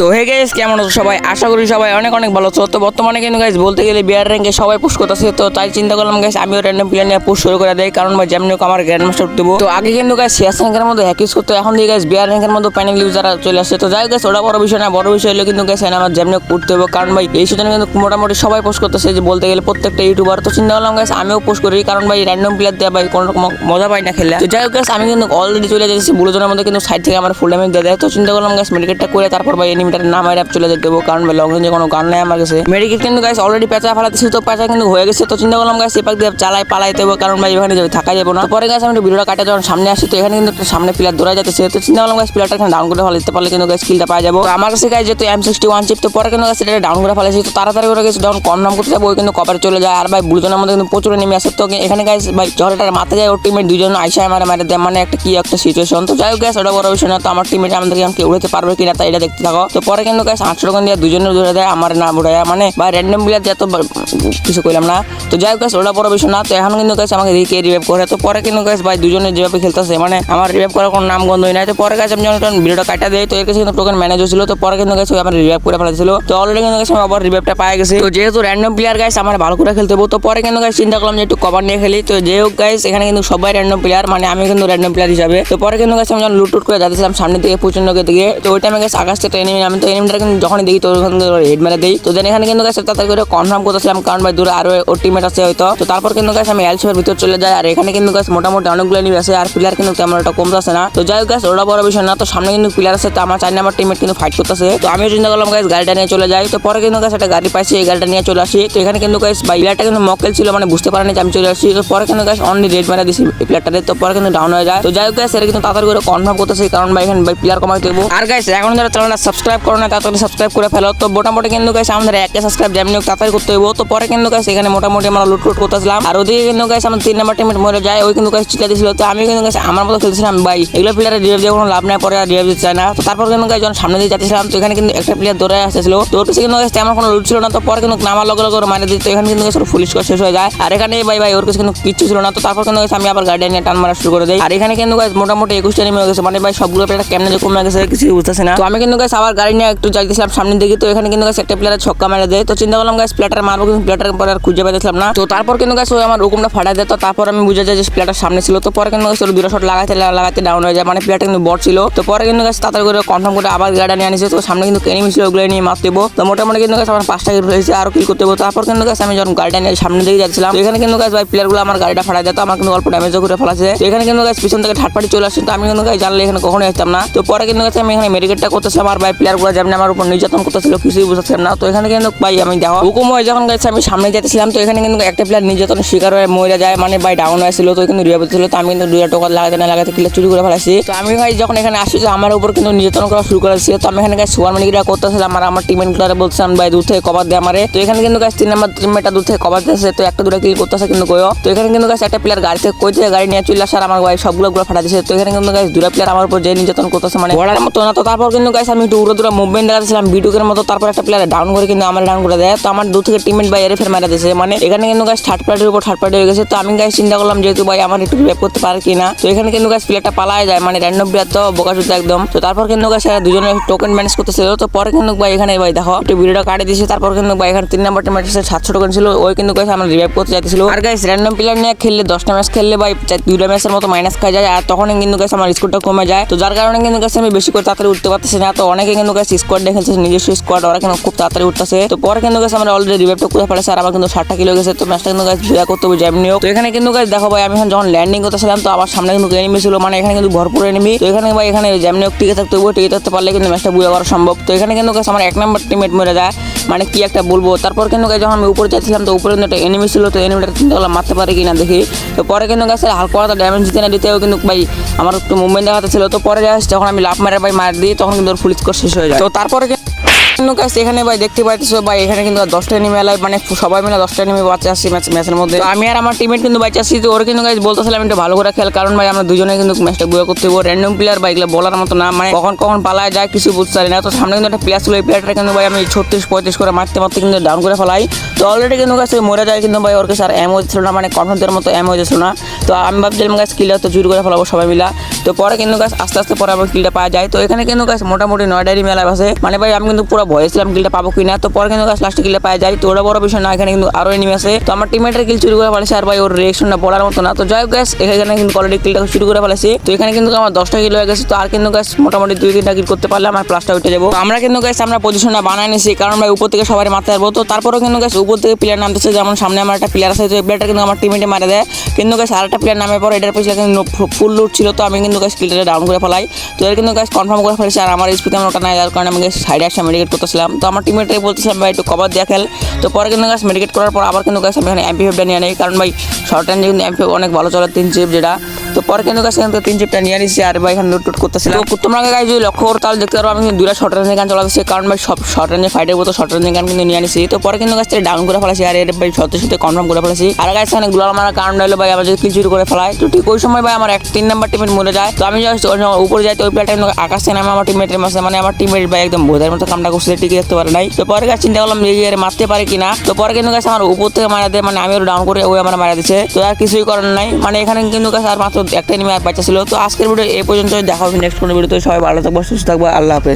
তো hey guys কেমন আছো সবাই? আশা করি সবাই অনেক অনেক ভালো আছো। তো, বর্তমানে কিন্তু গাইস বলতে গেলে বিয়ার র্যাঙ্কে সবাই পুশ করতেছে। তো, তাই চিন্তা করলাম গাইস আমিও র্যান্ডম প্লেয়ার নিয়ে পুশ শুরু করে দেয় কারণ, ভাই, যেমনি আমার গ্র্যান্ড মাস্টার দেবো। তো, আগে কিন্তু গাইস সিয়াস র্যাঙ্কের মধ্যে হ্যাক ইউজ করতো। এখন দিয়ে গাইস বিয়ার র্যাঙ্কের মধ্যে প্যানেল ইউজার চলে আসছে। তো, যাই গাইস ওটা বড় বিষয় না। বড় বিষয় হলো কিন্তু গাইস আমার যেমনি করতে হবে কারণ, ভাই, এই সিজনে কিন্তু মোটামুটি সবাই পোস্ট করতেছে যে, বলতে গেলে প্রত্যেকটা ইউটিউবার তো, চিন্তা করলাম গাইস আমিও পোস্ট করি। কারণ, ভাই র্যান্ডম প্লেয়ার দেওয়া ভাই, কোনো রকম মজা পাই না খেলে তো, যাই গাইস আমি কিন্তু অলরেডি চলে যাচ্ছি। বুড়োজনের মধ্যে কিন্তু সাইড থেকে আমার ফুল ড্যামেজ দিয়ে দেয়। তো, চিন্তা করলাম গাইস মেডিকেটটা করে তারপর, ভাই এনিমিটার নাম আইরাপ চলে যেতে দেবো কারণ লং রেঞ্জে কোনো গান নাই আমার কাছে। মেডিকেট কিন্তু গাইস অলরেডি পেঁচা ফেলাতেছি, তো পেঁচা কিন্তু হয়ে গেছে, তো চিন্তা করলাম গাইস এপাক দিয়ে চালাই পালাইতে দেবো কারণ ভাই এখানে যাবে থাকা যাব না। পরে গাইস আমি ভিডিওটা কাটে, যখন সামনে আসি, তো এখানে কিন্তু সামনে প্লেয়ার ধরা যাচ্ছে তো চিন্তা করলাম গাইস প্লেয়ারটা এখানে ডাউন করে ফেলা দিতে পারলে কিন্তু গাইস স্কিলটা পাওয়া যাব। আমার কাছে গাইস যেহেতু এম সিক্সটি ওয়ান চিপ তো পরে কিন্তু গাইস এটা ডাউন করে ফেলেছি তো তাড়াতাড়ি করে গেছে যখন কম নাম করতে যাব ওই কিন্তু কপারে চলে যায়। আর ভাই বুলজনের মধ্যে কিন্তু প্রচুর নেমে আসে তো এখানে গাইস ভাই যখন এটা মাথা যায়, ওর টিমের দুজন আইসা মারে মারে দেয় মানে একটা কি একটা সিচুয়েশন তো যাই হোক গাইস ওটা বড় বিষয় না, তো আমার টিমের আমাদেরকে আমাকে উড়াতে পারবে কিনা তাই এটা দেখতে থাকো। তো পরে কিন্তু গাইস আটশো টাকা দিয়ে দুজনের ধরে দেয়, আমার না উড়ায় মানে বা র্যান্ডম প্লেয়ার যত কিছু কইলাম না। তো যাই হোক গাইস ওটা বড় বিষয় না, তো এখন কিন্তু গাইস আমাকে রিকে রিভাইভ করে। তো পরে কিন্তু গাইস ভাই দুজনে যেভাবে খেলতেছে মানে আমার রিভাইভ করার কোনো নাম গন্ধই নাই। তো পরে গাইস আমি যখন ভিডিওটা কাটা দেয় তো এর কাছে কিন্তু টোকেন ম্যানেজ হয়েছিল তো পরে কিন্তু ওই আমার রিভাইভ করে ফেলেছিল তো অলরেডি কিন্তু গাইস আমি আবার রিভাইভটা পাই গেছি। তো যেহেতু র্যান্ডম প্লেয়ার গাইস আমার ভালো করে খেলতে তো পরে কিন্তু গাইস চিন্তা করলাম যে একটু কভার নিয়ে খেলি। তো যে হোক গাইস এখানে কিন্তু সবাই র্যান্ডম প্লেয়ার মানে আমি কিন্তু র্যান্ডম প্লেয়ার হিসাবে। তো পরে কিন্তু গাইস আমি যখন লুট টুট করে যাচ্ছিলাম সামনে থেকে প্রচন্ডকে দিকে, তো ওই টাইমে গাইস আকাশ থেকে এনিমি আমি তো এনিমিটা কিন্তু যখনই দেখি তো ওখান হেড মেরে দেই। তো দেন এখানে কিন্তু গাইস তাড়াতাড়ি করে কনফার্ম করতেছিলাম, কারণ ভাই দূরে আরও ওর টিমমেট আছে হয়তো। তো তারপর কিন্তু গাছ আমি এলসিওর ভিতর চলে যাই, আর এখানে কিন্তু গাছ মোটামুটি অনেকগুলো এনিমি আছে, আর প্লেয়ার কিন্তু তেমন একটা কমতে আছে না। তো যাই হোক গাইস ওটা বড় বিষয় না, তো সামনে কিন্তু প্লেয়ার আছে, তো আমার চার নাম্বার টিমমেট কিন্তু ফাইট করতেছে। তো আমিও চিন্তা করলাম গাইস গাড়িটা নিয়ে চলে যাই। তো পরে কিন্তু গাছ একটা গাড়ি পাইছি, এই গাড়িটা নিয়ে চলে আসি। তো এখানে কিন্তু গাইস ভাই প্লেয়ারটা কিন্তু মক্কেল ছিল মানে বুঝতে পারেনি যে আমি চলে আসছি তো পরে কিন্তু গাছ অনলি রেড মেরে দিছি এই তো পরে কিন্তু ডাউন হয়ে যায়। তো যাই হোক গাইস এটা কিন্তু তাড়াতাড়ি করে কনফার্ম করতেছে, কারণ ভাই এখানে ভাই প্লেয়ার কমাই দেবো। আর গাইস এখন যারা চ্যানেলটা সাবস্ক্রাইব করো না তাড়াতাড়ি সাবস্ক্রাইব করে ফেলো তো মোটামুটি কিন্তু গাইস আমাদের একটা সাবস্ক্রাইব যেমনি হোক তাড়াতাড়ি করতে হইব তো পরে কিন্তু গাইস এখানে মোটামুটি আমরা লুট লুট করতেছিলাম আর ওদিকে কিন্তু গাইস আমার তিন নাম্বার টিমের মরে যায় ওই কিন্তু গাইস চিটা দিছিল তো আমি কিন্তু গাইস আমার মতো খেলছিলাম ভাই এগুলো প্লেয়ারের রিভাইভ দিয়ে কোনো লাভ নাই পরে আর রিভাইভ দিতে চায় না তো তারপর কিন্তু গাইস যখন সামনে দিয়ে যাচ্ছিলাম তো এখানে কিন্তু একটা প্লেয়ার দৌড়ে আসতেছিল তো ওর কিন্তু গাইস তেমন কোনো লুট ছিল না তো পরে কিন্তু নামার লগে লগে মারে দিতে এখানে কিন্তু ওর ফুল স্কোর শেষ হয়ে যায় আর এখানে ভাই ভাই ওর কাছে কিন্তু কিচ্ছু ছিল না তো তারপর কিন্তু আমি আবার গার্ডেন নিয়ে টান মারা শুরু করে দিই আর এখানে কিন্তু গাইস মোটামুটি একুশটা নেমে গেছে মানে ভাই সবগুলো প্লেয়ার কেমনে কমে গেছে কিছু বুঝতেছে না তো আমি কিন্তু গাইস আবার গাড়ি নিয়ে একটু যাইতেছিলাম সামনের দিকে তো এখানে কিন্তু একটা প্লেয়ার ছক্কা মেরে দেয় তো চিন্তা করলাম গাছ প্লেটার মারবো কিন্তু প্লেটার পরে আর খুঁজে পাইতেছিলাম না তো তারপর কিন্তু গাছ ওই আমার রুকুমটা ফাটাই দেয় তো তারপর আমি বুঝে যাই যে প্লেটার সামনে ছিল তো পরে কিন্তু ওর দুটো শট লাগাইতে লাগাইতে ডাউন হয়ে যায় মানে প্লেটার কিন্তু বট ছিল তো পরে কিন্তু গাছ তাড়াতাড়ি করে কনফার্ম করে আবার গাড়ি নিয়ে আনিছে তো সামনে কিন্তু এনিমি ছিল ওগুলো নিয়ে মারতে তো মোটামুটি কিন্তু গাছ আমার পাঁচটা কিল হয়েছে আর কিল করতে তারপর কিন্তু গাছ আমি যখন গাড়িটা নিয়ে সামনে দিকে যাচ্ছিলাম এখানে কিন্তু গাইস ভাই প্লেয়ারগুলো আমার গাড়িটা ফাটাই দেয় তো আমার কিন্তু অল্প ড্যামেজও করে ফেলাছে তো এখানে কিন্তু গাছ পিছন থেকে ঠাটপাটি চলে আসছে তো আমি কিন্তু গাছ জানলে এখানে কখনোই আসতাম না তো পরে কিন্তু গাছ আমি এখানে মেডিকেটটা করতেছিলাম আর ভাই প্লেয়ারগুলো যেমন আমার উপর নির্যাতন করতেছিল, কিছুই বুঝাচ্ছিলাম না। তো এখানে কিন্তু ভাই আমি দেখো, হুকুম হয়ে যখন গাইছে, আমি সামনে যেতেছিলাম তো এখানে কিন্তু একটা প্লেয়ার নির্যাতনের শিকার হয়ে মরে যায় মানে ভাই ডাউন হয়েছিল তো কিন্তু রিভাইভ ছিল তো আমি কিন্তু দুইটা টোকা লাগাতে না লাগাতে কিলে চুরি করে ফেলাছি তো আমি ভাই যখন এখানে আসছি তো আমার উপর কিন্তু নির্যাতন করা শুরু করেছে। তো আমি এখানে গাছ সুয়ার মানিকরা করতেছিলাম আর আমার টিমের গুলারে বলছিলাম ভাই দূর থেকে কভার দিয়ে আমারে। তো এখানে কিন্তু গাছ তিন নাম্বার টিমমেটটা দূর থেকে কভার দিয়েছে, তো একটা দুটো কিল করতেছে কিন্তু কয়ও তো এখানে কিন্তু গাছ একটা প্লেয়ার গাড়ি থেকে কই থেকে গাড়ি নিয়ে চলে আসার আমার ভাই সবগুলো গুলো ফাটা দিয়েছে তো এখানে কিন্তু গাছ দুটা প্লেয়ার আমার উপর যে নির্যাতন করতেছে মানে বলার মতো না। তো তারপর কিন্তু গাছ আমি একটু উড়ো দূরে মুভমেন্ট দেখাচ্ছিলাম বিটুকের মতো, তারপর একটা প্লেয়ার ডাউন করে কিন্তু আমার ডাউন করে দেয়। তো আমার দু থেকে টিমমেট ভাই এরে ফের মারা দিয়েছে মানে এখানে কিন্তু গাছ থার্ড পার্টির উপর থার্ড পার্টি হয়ে গেছে। তো আমি গাছ চিন্তা করলাম যেহেতু ভাই, আমার একটু রিভাইভ করতে পারে কিনা? তো এখানে কিন্তু গাছ প্লেয়ারটা পালায় যায় মানে র্যান্ডম প্লেয়ার তো বোকাচুত একদম। তো তারপর কিন্তু গাছ দুজনে টোকেন ম্যানেজ করতেছিল। তো পরে কিন্তু ভাই, এখানে ভাই, দেখো, একটু ভিডিওটা কাটে দিয়েছে তারপর কিন্তু ভাই, এখানে তিন নম্বর নাম্বার টিমের সাতশো টোকেন ছিল। ওই কিন্তু গাছ আমরা রিভাইভ করতে যাচ্ছিল আর গাইস র্যান্ডম প্লেয়ার নিয়ে খেললে দশটা ম্যাচ খেললে ভাই দুইটা ম্যাচের মতো মাইনাস খাই যায়। আর তখন কিন্তু গাছ আমার স্কোরটা কমে যায়। তো যার কারণে কিন্তু গাছ আমি বেশি করে তাড়াতাড়ি উঠতে পারতেছি না। তো অনেকে কিন্তু গাছ স্কোয়াড খেলছে নিজস্ব স্কোয়াড ওরা কিন্তু খুব তাড়াতাড়ি উঠতেছে। তো পরে কিন্তু গাছ আমরা অলরেডি রিভাইভটা করে ফেলেছে, আর আমার কিন্তু ষাটটা কিলো গেছে, তো ম্যাচটা কিন্তু গাছ ভিড়া করতে হবে জ্যাম হোক তো এখানে কিন্তু গাছ দেখো ভাই, আমি এখন যখন ল্যান্ডিং করতেছিলাম, তো আমার সামনে কিন্তু এনিমি ছিল মানে এখানে কিন্তু ভরপুর এনিমি তো এখানে ভাই, এখানে জ্যাম হোক টিকে থাকতে হবে টিকে থাকতে পারলে কিন্তু ম্যাচটা বুঝে করা সম্ভব। তো এখানে কিন্তু গাছ আমার এক নম্বর টিমেট মরে যায়। মানে কি একটা বলব? তারপর কিন্তু গাছ যখন আমি উপরে যাচ্ছিলাম, তো উপরে কিন্তু একটা এনিমি ছিল, তো এনিমিটা কিন্তু করলাম মারতে পারে কিনা দেখি। তো পরে কিন্তু গাছের হালকা হালকা ড্যামেজ দিতে না দিতেও কিন্তু ভাই আমার একটু মুভমেন্ট দেখাতে ছিল। তো পরে যখন আমি লাভ মারে ভাই মার দিই, তখন কিন্তু ওর ফুল স্কোর শেষ হয়ে যায়। তো তারপরে এখানে ভাই দেখতে পাইতেছো ভাই এখানে কিন্তু দশটা এনিমি এলাই মানে সবাই মিলে দশটা এনিমি বাঁচে আসছি ম্যাচ ম্যাচের মধ্যে। আমি আর আমার টিমমেট কিন্তু বাঁচে আসছি, তো ওরা কিন্তু গাইজ বলতেছিলাম একটু ভালো করে খেল, কারণ ভাই আমরা দুজনে কিন্তু ম্যাচটা গুয়া করতে হব র্যান্ডম প্লেয়ার বা এগুলো বলার মতো না মানে কখন কখন পালায় যায় কিছু বুঝতে পারি না। তো সামনে কিন্তু একটা প্লেয়ার ছিল, এই প্লেয়ারটা কিন্তু ভাই আমি ছত্রিশ, পঁয়ত্রিশ করে মারতে মারতে কিন্তু ডাউন করে ফেলাই। তো অলরেডি কিন্তু গাছ মরে যায় কিন্তু ভাই, ওর কাছে আর এমও ছিল না মানে কনফার্মের মতো এমও ছিল না। তো আমি ভাবছিলাম গাছ কিলটা তো চুরি করে ফেলাবো সবাই মিলা। তো পরে কিন্তু গাছ আস্তে আস্তে পরে আমার কিলটা পাওয়া যায়। তো এখানে কিন্তু গাছ মোটামুটি নয়ডারি মেলা আছে। মানে ভাই, আমি কিন্তু পুরো ভয় ছিলাম কিলটা পাবো কিনা। তো পরে কিন্তু গাছ লাস্টে কিলটা পাওয়া যায়। তো ওটা বড় বিষয় না, এখানে কিন্তু আরও এনিমি আছে। তো আমার টিমেটের কিল চুরি করে ফেলেছে আর ভাই, ওর রিয়েকশনটা বলার মতো না। তো যাই হোক গাছ এখানে কিন্তু অলরেডি কিলটা চুরি করে ফেলেছি। তো এখানে কিন্তু আমার দশটা কিল হয়ে গেছে। তো আর কিন্তু গাছ মোটামুটি দুই তিনটা কিল করতে পারলে আমার প্লাসটা উঠে যাব। আমরা কিন্তু গাছ আমরা পজিশনটা বানাই নিছি। কারণ ভাই, উপর থেকে সবাই মারতে পারব তো তারপরেও কিন্তু গাছ উপর থেকে প্লেয়ার নামতেছে। যেমন সামনে আমার একটা প্লেয়ার আছে। তো এই প্লেয়ারটা কিন্তু আমার টিমেটে মারে দেয়। কিন্তু গাছ আরেকটা প্লেয়ার নামে পর এটার পিছনে কিন্তু ফুল লুট ছিল। তো আমি কিন্তু গাছ কিলটা ডাউন করে ফেলাই। তো এর কিন্তু গাছ কনফার্ম করে ফেলেছে আর আমার স্পিড আমার ওটা নাই, যার কারণে আমি সাইডে আসে মেডিকেট করতেছিলাম। তো আমার টিমেটাই বলতেছিলাম, ভাই, একটু কভার দিয়ে খেল। তো পরে কিন্তু গাছ মেডিকেট করার পর আবার কিন্তু গাছ আমি এখানে এমপি ফেভটা নিয়ে নেই। কারণ ভাই শর্ট রেঞ্জে কিন্তু এমপি অনেক ভালো চলে, তিন চিপ যেটা। পরে কিন্তু গাছ থেকে তিন চিপটা নিয়ে নিচ্ছি আর ভাই এখানে লুট টুট করতেছিলাম। তো তোমরা গাছ যদি লক্ষ্য করো, তাহলে দেখতে পারো আমি কিন্তু দুটা শর্ট রেঞ্জে গান চালাতেছি কারণ ভাই সব শর্ট রেঞ্জে ফাইটের মতো শর্ট রেঞ্জে গান কিন্তু নিয়ে নিছি তো পরে কিন্তু গাছ ডাউন করে ফেলেছি আর এর ভাই সত্যি সত্যি কনফার্ম করে ফেলেছি আর গাছ এখানে গুলাল মারার কারণ হলো ভাই আমার যদি চুরি করে ফেলায়। তো ঠিক ওই সময় ভাই আমার এক তিন নাম্বার টিমের মরে যায়। তো আমি উপরে যাই তো ওই প্লেয়ারটা কিন্তু আকাশ নামে আমার টিমেটের মাসে মানে আমার টিমের ভাই একদম বোঝার মতো কামটা করছে টিকে দেখতে পারে নাই। তো পরে গাছ চিন্তা করলাম যে এর মারতে পারে কিনা। তো পরে কিন্তু গাছ আমার উপর থেকে মারা দেয় মানে আমি ডাউন করে ওই আমার মারা দিচ্ছে তো আর কিছুই করার নাই। মানে এখানে কিন্তু গাছ আর মাত্র একটা নিয়ে বাচ্চা ছিল। তো আজকের ভিডিও এই পর্যন্ত দেখা হবে নেক্সট কোনো ভিডিওতে সবাই ভালো থাকব, সুস্থ থাকব। আল্লাহ হাফেজ।